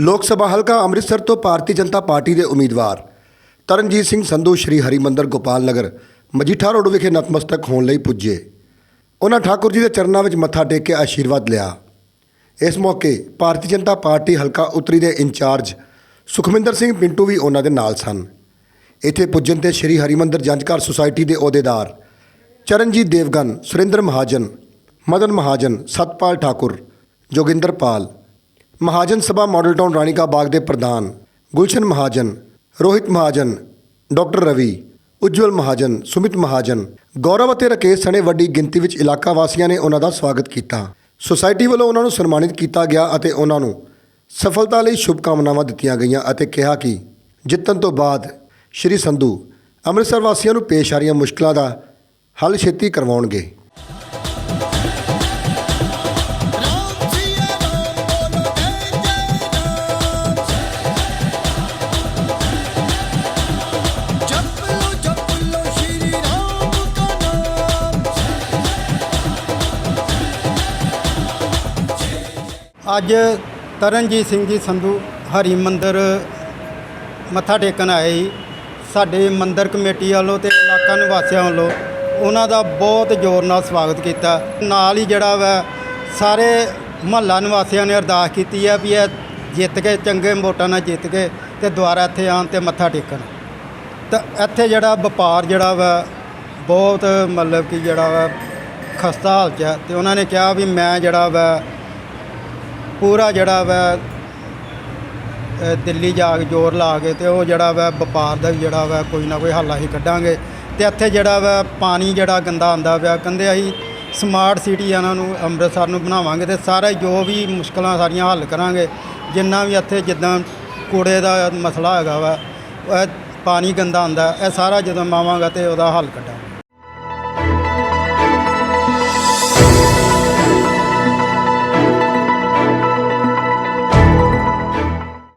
ਲੋਕ ਸਭਾ ਹਲਕਾ ਅੰਮ੍ਰਿਤਸਰ ਤੋਂ ਭਾਰਤੀ ਜਨਤਾ ਪਾਰਟੀ ਦੇ ਉਮੀਦਵਾਰ ਤਰਨਜੀਤ ਸਿੰਘ ਸੰਧੂ, ਸ਼੍ਰੀ ਹਰੀਮੰਦਰ ਗੋਪਾਲ ਨਗਰ, ਮਜੀਠਾ ਰੋਡ ਵਿਖੇ ਨਤਮਸਤਕ ਹੋਣ ਲਈ ਪੁੱਜੇ। ਉਹਨਾਂ ਠਾਕੁਰ ਜੀ ਦੇ ਚਰਨਾਂ ਵਿੱਚ ਮੱਥਾ ਟੇਕ ਕੇ ਆਸ਼ੀਰਵਾਦ ਲਿਆ। ਇਸ ਮੌਕੇ ਭਾਰਤੀ ਜਨਤਾ ਪਾਰਟੀ ਹਲਕਾ ਉੱਤਰੀ ਦੇ ਇੰਚਾਰਜ ਸੁਖਮਿੰਦਰ ਸਿੰਘ ਪਿੰਟੂ ਵੀ ਉਹਨਾਂ ਦੇ ਨਾਲ ਸਨ। ਇੱਥੇ ਪੁੱਜਣ ਤੇ ਸ਼੍ਰੀ ਹਰੀਮੰਦਰ ਜੰਜਕਾਰ ਸੁਸਾਇਟੀ ਦੇ ਅਹੁਦੇਦਾਰ ਚਰਨਜੀਤ ਦੇਵਗਨ, ਸੁਰਿੰਦਰ ਮਹਾਜਨ, ਮਦਨ ਮਹਾਜਨ, ਸਤਪਾਲ ਠਾਕੁਰ, ਜੋਗਿੰਦਰ ਪਾਲ ਮਹਾਜਨ ਸਭਾ ਮਾਡਲ ਟਾਊਨ ਰਾਣੀਕਾ ਬਾਗ ਦੇ ਪ੍ਰਧਾਨ ਗੁਲਸ਼ਨ ਮਹਾਜਨ, ਰੋਹਿਤ ਮਹਾਜਨ, ਡਾਕਟਰ ਰਵੀ, ਉਜਵਲ ਮਹਾਜਨ, ਸੁਮਿਤ ਮਹਾਜਨ, ਗੌਰਵ ਅਤੇ ਰਕੇਸ਼ ਸਣੇ ਵੱਡੀ ਗਿਣਤੀ ਵਿੱਚ ਇਲਾਕਾ ਵਾਸੀਆਂ ਨੇ ਉਹਨਾਂ ਦਾ ਸਵਾਗਤ ਕੀਤਾ। ਸੁਸਾਇਟੀ ਵੱਲੋਂ ਉਹਨਾਂ ਨੂੰ ਸਨਮਾਨਿਤ ਕੀਤਾ ਗਿਆ ਅਤੇ ਉਹਨਾਂ ਨੂੰ ਸਫਲਤਾ ਲਈ ਸ਼ੁਭਕਾਮਨਾਵਾਂ ਦਿੱਤੀਆਂ ਗਈਆਂ ਅਤੇ ਕਿਹਾ ਕਿ ਜਿੱਤਣ ਤੋਂ ਬਾਅਦ ਸ਼੍ਰੀ ਸੰਧੂ ਅੰਮ੍ਰਿਤਸਰ ਵਾਸੀਆਂ ਨੂੰ ਪੇਸ਼ ਆ ਰਹੀਆਂ ਮੁਸ਼ਕਲਾਂ ਦਾ ਹੱਲ ਛੇਤੀ ਕਰਵਾਉਣਗੇ। ਅੱਜ ਤਰਨਜੀਤ ਸਿੰਘ ਜੀ ਸੰਧੂ ਹਰੀ ਮੰਦਰ ਮੱਥਾ ਟੇਕਣ ਆਏ ਸੀ ਸਾਡੇ ਮੰਦਰ ਕਮੇਟੀ ਵੱਲੋਂ ਤੇ ਇਲਾਕਾ ਨਿਵਾਸੀਆਂ ਵੱਲੋਂ ਉਹਨਾਂ ਦਾ ਬਹੁਤ ਜ਼ੋਰ ਨਾਲ ਸਵਾਗਤ ਕੀਤਾ। ਨਾਲ ਹੀ ਜਿਹੜਾ ਵਾ ਸਾਰੇ ਮਹੱਲਾ ਨਿਵਾਸੀਆਂ ਨੇ ਅਰਦਾਸ ਕੀਤੀ ਹੈ ਵੀ ਇਹ ਜਿੱਤ ਕੇ, ਚੰਗੇ ਵੋਟਾਂ ਨਾਲ ਜਿੱਤ ਕੇ ਤੇ ਦੁਬਾਰਾ ਇੱਥੇ ਆਉਣ ਤੇ ਮੱਥਾ ਟੇਕਣ। ਤਾਂ ਇੱਥੇ ਜਿਹੜਾ ਵਪਾਰ ਜਿਹੜਾ ਵਾ ਬਹੁਤ ਮਤਲਬ ਕਿ ਜਿਹੜਾ ਵਾ ਖਸਤਾ ਹਾਲ 'ਚ ਹੈ ਤੇ ਉਹਨਾਂ ਨੇ ਕਿਹਾ ਵੀ ਮੈਂ ਜਿਹੜਾ ਵਾ ਪੂਰਾ ਜਿਹੜਾ ਵਾ ਅ, ਦਿੱਲੀ ਜਾ ਕੇ ਜ਼ੋਰ ਲਾ ਕੇ ਤੇ ਉਹ ਜਿਹੜਾ ਵਾ ਵਪਾਰ ਦਾ ਵੀ ਜਿਹੜਾ ਵਾ ਕੋਈ ਨਾ ਕੋਈ ਹੱਲ ਅਸੀਂ ਕੱਢਾਂਗੇ। ਤੇ ਇੱਥੇ ਜਿਹੜਾ ਵਾ ਪਾਣੀ ਜਿਹੜਾ ਗੰਦਾ ਆਉਂਦਾ ਪਿਆ ਕਹਿੰਦੇ ਅਸੀਂ ਸਮਾਰਟ ਸਿਟੀ ਇਹਨਾਂ ਨੂੰ ਅੰਮ੍ਰਿਤਸਰ ਨੂੰ ਬਣਾਵਾਂਗੇ ਤੇ ਸਾਰੇ ਜੋ ਵੀ ਮੁਸ਼ਕਲਾਂ ਸਾਰੀਆਂ ਹੱਲ ਕਰਾਂਗੇ। ਜਿੰਨਾ ਵੀ ਇੱਥੇ ਜਿੱਦਾਂ ਕੂੜੇ ਦਾ ਮਸਲਾ ਹੈਗਾ ਵਾ ਇਹ ਪਾਣੀ ਗੰਦਾ ਆਉਂਦਾ ਇਹ ਸਾਰਾ ਜਦੋਂ ਮਾਵਾਂਗਾ ਤੇ ਉਹਦਾ ਹੱਲ ਕੱਢਾਂਗੇ।